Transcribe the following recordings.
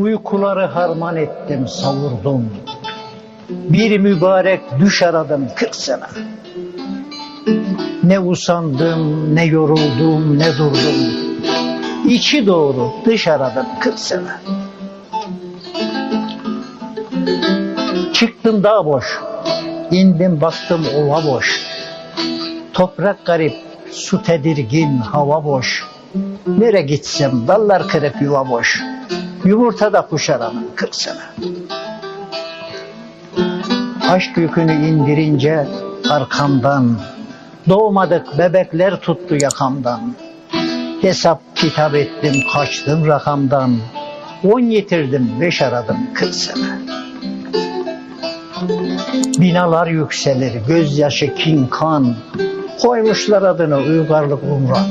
Uykuları harman ettim, savurdum. Bir mübarek düş aradım kırk sene. Ne usandım, ne yoruldum, ne durdum. İçi doğru dış aradım kırk sene. Çıktım dağ boş, indim baktım ova boş. Toprak garip, su tedirgin, hava boş. Nere gitsem dallar kırık yuva boş. Yumurtada kuş aramın kırk sene. Aşk yükünü indirince arkamdan Doğmadık bebekler tuttu yakamdan. Hesap kitap ettim kaçtım rakamdan. On yitirdim beş aradım kırk sene. Binalar yükselir gözyaşı kin kan. Koymuşlar adını uygarlık umran.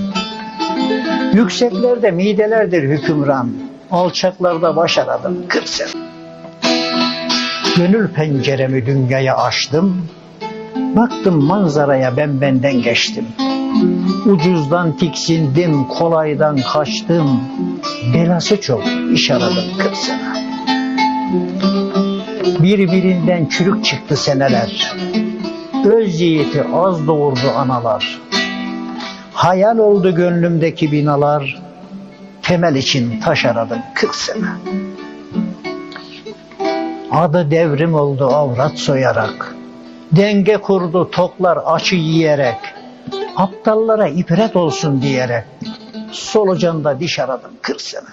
Yükseklerde midelerdir hükümran Alçaklarda baş aradım kırk sene Gönül penceremi dünyaya açtım. Baktım manzaraya ben benden geçtim. Ucuzdan tiksindim, kolaydan kaçtım. Belası çok, iş aradım kırk sene. Birbirinden çürük çıktı seneler. Öz yiğiti az doğurdu analar. Hayal oldu gönlümdeki binalar. Temel için taş aradım kırk sene. Adı devrim oldu avrat soyarak. Denge kurdu toklar açı yiyerek. Aptallara ibret olsun diyerek. Solucanda diş aradım kırk sene.